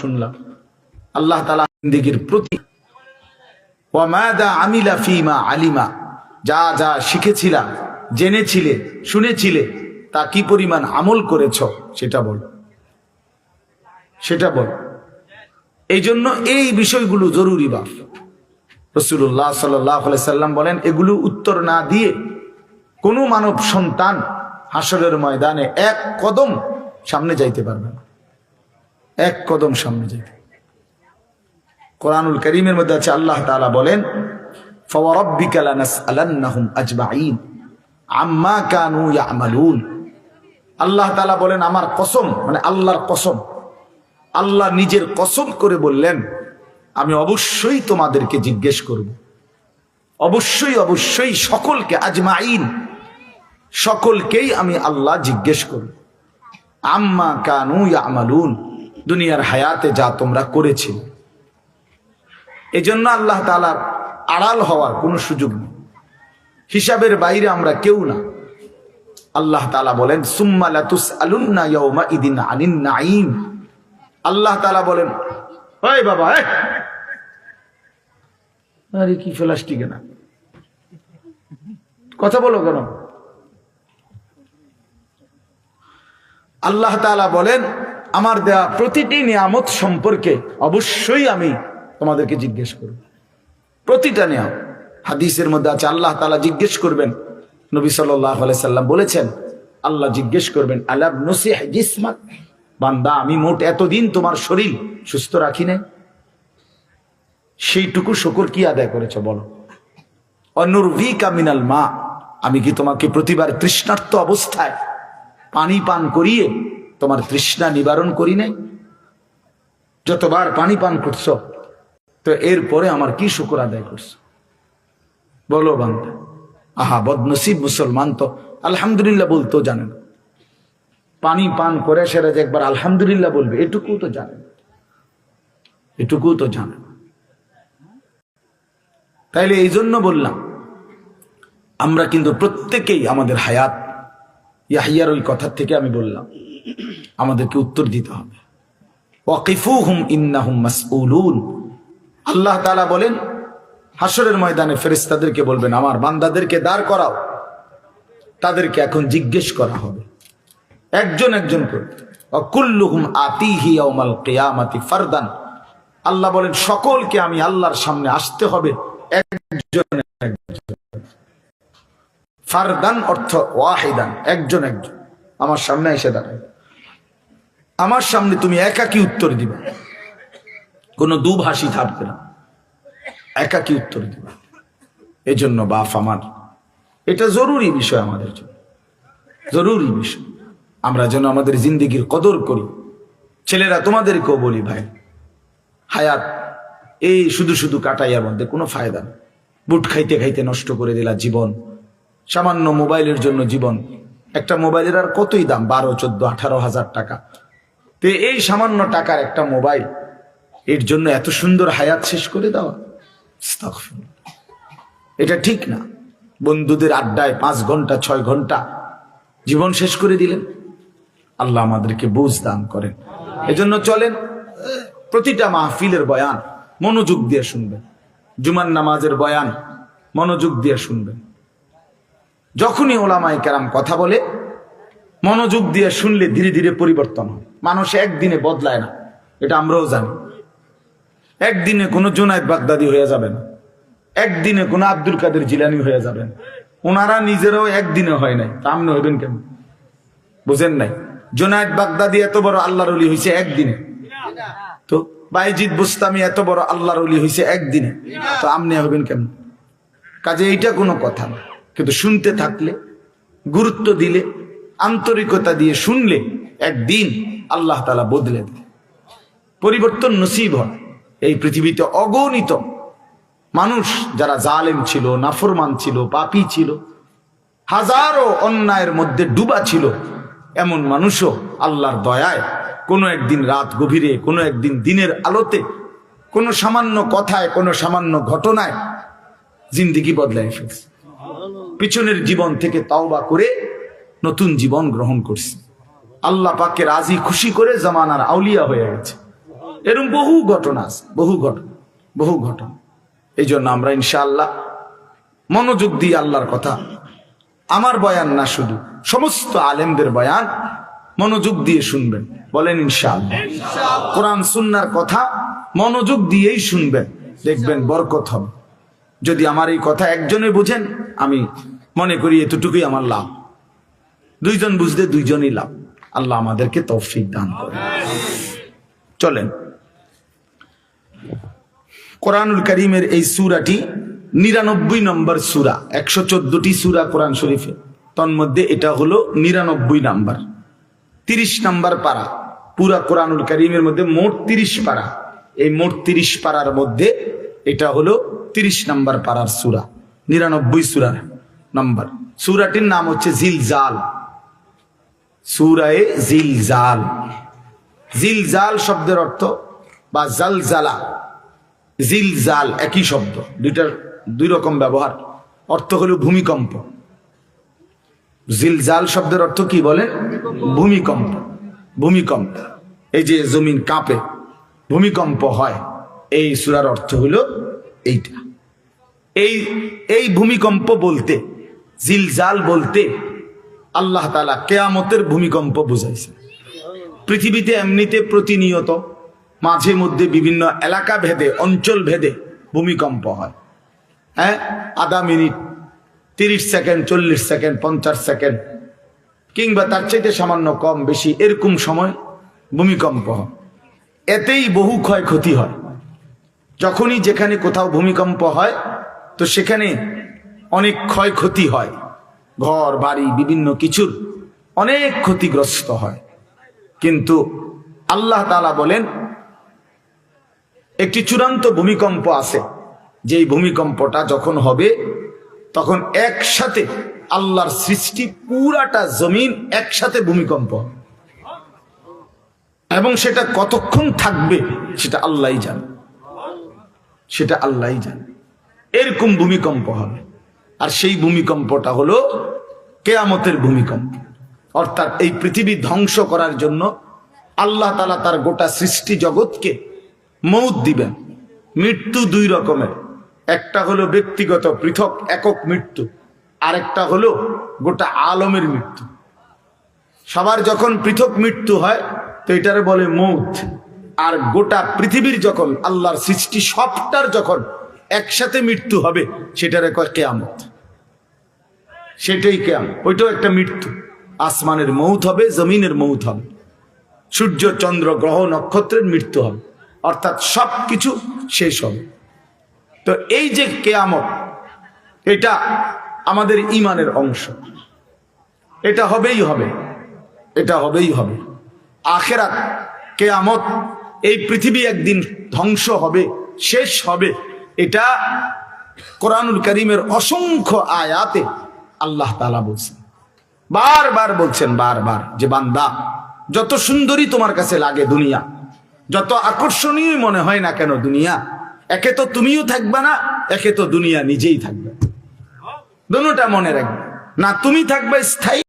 শুনলাম। আল্লাহ তালা প্রতি আমিলা ফিমা আলিমা, যা যা শিখেছিলা, জেনেছিলে, শুনেছিলে, তা কি পরিমাণ আমল করেছ সেটা বল। সেটা বল। এই জন্য এই বিষয়গুলো জরুরি বা। রসুল্লাহ সাল্লাম বলেন, এগুলো উত্তর না দিয়ে কোনো মানব সন্তান হাসরের ময়দানে এক কদম সামনে যাইতে পারবে না। এক কদম সামনে যাইতে কোরআনুল করিমের মধ্যে আছে, আল্লাহ তাআলা বলেন আল্লাহ তাআলা বলেন, আমার কসম মানে আল্লাহর কসম, আল্লাহ নিজের কসম করে বললেন, আমি অবশ্যই তোমাদেরকে জিজ্ঞেস করব। অবশ্যই অবশ্যই সকলকে আজমাইন সকলকেই আমি আল্লাহ জিজ্ঞেস করব। আম্মা কানু ইয়ামালুন দুনিয়ার হায়াতে যা তোমরা করেছিলে। এই জন্য আল্লাহ তালার আড়াল হওয়ার কোনো সুযোগ নেই। হিসাবের বাইরে আমরা কেউ না। আল্লাহ তালা বলেন, সুম্মা লাতুস আলুন্না ইয়াউমা ইদিন আনিন নাইম আল্লাহ তালা বলেন, ওই বাবা! আরে, কি প্লাস্টিকে না কথা বলো কেন? আল্লাহ তাআলা বলেন আমার দেয়া প্রতিটি নিয়ামত সম্পর্কে অবশ্যই আমি তোমাদেরকে জিজ্ঞেস করব। প্রতিটা নিয়াম হাদিসের মধ্যে আছে, আল্লাহ তাআলা জিজ্ঞেস করবেন। নবী সাল্লাম বলেছেন, আল্লাহ জিজ্ঞেস করবেন আলাব নসিহ জিসমাক? বান্দা, আমি মোট এতদিন তোমার শরীর সুস্থ রাখি নাই। সেইটুকু শুকর কি আদায় করেছ বলো? অনুর্ভিকা মিনাল মা। আমি কি তোমাকে প্রতিবার তৃষ্ণার্ত অবস্থায় পানি পান করিয়ে তোমার তৃষ্ণা নিবারণ করি নাই যতবার পানি পান করছ, তো এরপরে আমার কি শুকর আদায় করছ বলো বান্দা, আহা, বদনসিব মুসলমান তো, আলহামদুলিল্লাহ বলতেও জানে না পানি পান করে সেটা যে একবার আলহামদুলিল্লাহ বলবে, এটুকু তো জানে। এটুকু তো জানে। তাইলে এই জন্য বললাম, আমরা কিন্তু প্রত্যেকেই আমাদের হায়াত, ইয়াহিয়ার ওই কথার থেকে আমি বললাম আমাদেরকে উত্তর দিতে হবে। ওয়াকিফুহুম ইন্নাহুম মাসউলুন। আল্লাহ তাআলা বলেন হাসরের ময়দানে ফেরেশতাদেরকে বলবেন, আমার বান্দাদেরকে দাঁড় করাও। তাদেরকে এখন জিজ্ঞেস করা হবে। একজন একজন করে কিয়ামাতি ফারদান। আল্লাহ বলেন, সকলকে আমি আল্লাহর সামনে আসতে হবে, একজন ফারদান অর্থ ওয়াহিদান, একজন একজন। আমার সামনে এসে দাঁড়ায় আমার সামনে তুমি একাকি উত্তর দিবা। কোনো দুভাষী থাকবে না। একাকি উত্তর দিবা। এজন্য বাপ আমার, এটা জরুরি বিষয় আমাদের জন্য। জরুরি বিষয়। আমরা যেন আমাদের জিন্দিগির কদর করি। ছেলেরা তোমাদেরকেও বলি ভাই, হায়াত, এই শুধু শুধু কাটাইয়ার মধ্যে কোনো ফায়দা নেই। বুট খাইতে খাইতে নষ্ট করে দিলা জীবন। সামান্য মোবাইলের জন্য জীবন। একটা মোবাইলের আর কতই দাম? বারো, চোদ্দ, আঠারো হাজার টাকা। তো এই সামান্য টাকার একটা মোবাইল, এর জন্য এত সুন্দর হায়াত শেষ করে দেওয়া। এটা ঠিক না। বন্ধুদের আড্ডায় পাঁচ ঘণ্টা, ছয় ঘণ্টা জীবন শেষ করে দিলেন। আল্লাহ আমাদেরকে বুঝ দান করেন। এজন্য চলেন প্রতিটা মাহফিলের বয়ান মনোযোগ দিয়ে শুনবেন। জুমান নামাজের বয়ান মনোযোগ দিয়ে শুনবেন। যখনই ওলামাই কেরাম কথা বলে মনোযোগ দিয়ে শুনলে ধীরে ধীরে পরিবর্তন হয়। মানুষ একদিনে বদলায় না। এটা আমরাও জানি। একদিনে কোনো জোনায়দ বাগদাদি হয়ে যাবে না। একদিনে কোনো আব্দুল কাদের জিলানি হয়ে যাবেন ওনারা নিজেরাও একদিনে হয় নাই। তা আপনি হইবেন কেন বুঝেন নাই? জোনায়দ বাগদাদি এত বড় আল্লাহর অলি হয়েছে একদিনে। তো বাইজিদ বুস্তামি এত বড় আল্লাহর অলি হয়েছে একদিনে। তো আপনি হবেন কেমন? কাজে এইটা কোনো কথা না। কিন্তু শুনতে থাকলে, গুরুত্ব দিলে আন্তরিকতা দিয়ে শুনলে একদিন আল্লাহ তালা বদলে দেয় পরিবর্তন নসিব হয়। এই পৃথিবীতে অগণিত মানুষ যারা জালেম ছিল, নাফরমান ছিল, পাপি ছিল, হাজারো অন্যায়ের মধ্যে ডুবা ছিল, এমন মানুষও আল্লাহর দয়ায় কোনো একদিন রাত গভীরে, কোনো একদিন দিনের আলোতে, কোনো সামান্য কথায়, কোনো সামান্য ঘটনায় জিন্দিগি বদলায় ফেলছে। পিছনের জীবন থেকে তাওবা করে নতুন জীবন গ্রহণ করছে। আল্লাহ পাককে রাজি, খুশি করে জামানার আউলিয়া হয়ে গেছে। এরকম বহু ঘটনা আছে, বহু ঘটনা বহু ঘটনা। এই জন্য আমরা ইনশাআল্লাহ মনোযোগ দিয়ে আল্লাহর কথা, আমার বয়ান না শুধু, সমস্ত আলেমদের বয়ান মনোযোগ দিয়ে শুনবেন, বলেন ইনশাআল্লাহ। কোরআন, সুন্নার কথা মনোযোগ দিয়েই শুনবেন, দেখবেন বরকত হবে। যদি আমার এই কথা একজনে বুঝেন, আমি মনে করি এতটুকুই আমার লাভ। দুইজন বুঝতে দুইজনই লাভ। আল্লাহ আমাদেরকে তৌফিক দান করে চলেন। কোরআনুল করিমের এই সুরাটি নিরানব্বই নম্বর সুরা, একশো চোদ্দটি সুরা কোরআন শরীফে। তন্মধ্যে এটা হলো নিরানব্বই নাম্বার। তিরিশ নাম্বার পারা, পুরা কোরআনুল করিমের মধ্যে মোট তিরিশ পারা। এই মোট তিরিশ পারার মধ্যে এটা হলো তিরিশ নাম্বার পারার সুরা, নিরানব্বই সুরার নাম্বার। সুরাটির নাম হচ্ছে জিলজাল। সুরায়ে জিলজাল। জিলজাল শব্দের অর্থ বা জালজালা। জিলজাল একই শব্দ, দুইটার দুই রকম ব্যবহার। অর্থ হলো ভূমিকম্প। জিলজাল শব্দের অর্থ কি বলে? ভূমিকম্প। ভূমিকম্প। এই যে জমিন কাঁপে, ভূমিকম্প হয়, এই সুরার অর্থ হলো এইটা। এই এই ভূমিকম্প বলতে, জিলজাল বলতে আল্লাহ তালা কেয়ামতের ভূমিকম্প বুঝাইছে। পৃথিবীতে এমনিতে প্রতিনিয়ত মাঝে মধ্যে বিভিন্ন এলাকা ভেদে, অঞ্চল ভেদে ভূমিকম্প হয়। হ্যাঁ? আধা মিনিট, তিরিশ সেকেন্ড, চল্লিশ সেকেন্ড, পঞ্চাশ সেকেন্ড, কিংবা তার চাইতে সামান্য কম বেশি এরকম সময় ভূমিকম্প হয়। এতেই বহু ক্ষয়ক্ষতি হয়। যখনই যেখানে কোথাও ভূমিকম্প হয়, তো সেখানে অনেক ক্ষয়ক্ষতি হয়। ঘর, বাড়ি, বিভিন্ন কিছুর অনেক ক্ষতিগ্রস্ত হয়। কিন্তু আল্লাহ তালা বলেন, একটি চূড়ান্ত ভূমিকম্প আছে। যেই ভূমিকম্পটা যখন হবে, তখন একসাথে আল্লাহর সৃষ্টি পুরাটা জমিন একসাথে ভূমিকম্প এবং সেটা কতক্ষণ থাকবে, সেটা আল্লাহই জানে। সেটা আল্লাহই জানে। এরকম ভূমিকম্প হবে। আর সেই ভূমিকম্পটা হলো কেয়ামতের ভূমিকম্প। অর্থাৎ এই পৃথিবী ধ্বংস করার জন্য আল্লাহ তালা তার গোটা সৃষ্টি জগৎকে মৌত দিবেন। মৃত্যু দুই রকমের। একটা হলো ব্যক্তিগত পৃথক একক মৃত্যু, আরেকটা হলো গোটা আলমের মৃত্যু। সবার যখন পৃথক মৃত্যু হয়, তো এটারে বলে মৌত। আর গোটা পৃথিবীর যখন আল্লাহর সৃষ্টি সবটার যখন একসাথে মৃত্যু হবে, সেটারে কয় কেয়ামত। সেটাই কেয়াম। ওইটাও একটা মৃত্যু। আসমানের মৌত হবে, জমিনের মৌত হবে। সূর্য, চন্দ্র, গ্রহ, নক্ষত্রের মৃত্যু হবে। অর্থাৎ সব কিছু শেষ হবে। তো এই যে কেয়ামত, এটা আমাদের ইমানের অংশ। এটা হবেই হবে। এটা হবেই হবে। আখেরাত, কেয়ামত, এই পৃথিবী একদিন ধ্বংস হবে, শেষ হবে। এটা কোরআনুল করিমের অসংখ্য আয়াতে আল্লাহ তালা বলছেন। বারবার বলছেন, বারবার, যে বান্দা, যত সুন্দরী তোমার কাছে লাগে দুনিয়া, যত আকর্ষণীয় মনে হয় না কেন দুনিয়া, একে তো তুমিও থাকবে না, একে তো দুনিয়া নিজেই থাকবে। দুটা মনে রাখবে। না, তুমি থাকবে স্থায়ী